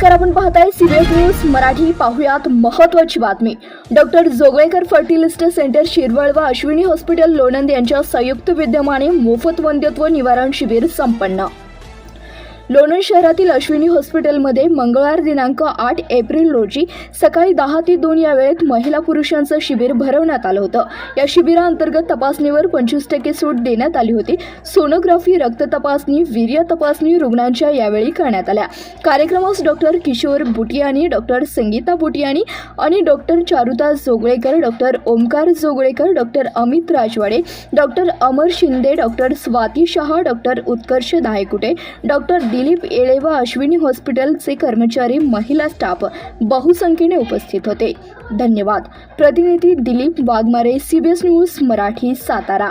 नमस्कार आपण पाहताय सीबीएस न्यूज मराठी पाहुयात महत्वाची बातमी. Doctor Joglekar fertility centre Shirwal व अश्विनी हॉस्पिटल लोणंद यांच्या संयुक्त विद्यमाने मोफत वंध्यत्व निवारण शिबिर संपन्न. लोणंद शहरातील अश्विनी हॉस्पिटलमध्ये मंगळवार दिनांक आठ एप्रिल रोजी सकाळी दहा ते दोन या वेळेत महिला पुरुषांचं शिबिर भरवण्यात आलं होतं. या शिबिराअंतर्गत तपासणीवर पंचवीस टक्के सूट देण्यात आली होती. सोनोग्राफी रक्त तपासणी वीर्य तपासणी रुग्णांच्या यावेळी करण्यात आल्या. कार्यक्रमास डॉक्टर किशोर बुटियानी डॉक्टर संगीता बुटियानी आणि doctor Charuta Joglekar doctor Omkar Joglekar doctor Amit Rajwade doctor Amar Shinde doctor Swati Shah doctor Utkarsh Daykute doctor Dilip Yele व अश्विनी हॉस्पिटलचे कर्मचारी महिला स्टाफ बहुसंख्येने उपस्थित होते. धन्यवाद. प्रतिनिधी दिलीप वाघमारे सीबीएस न्यूज मराठी सातारा.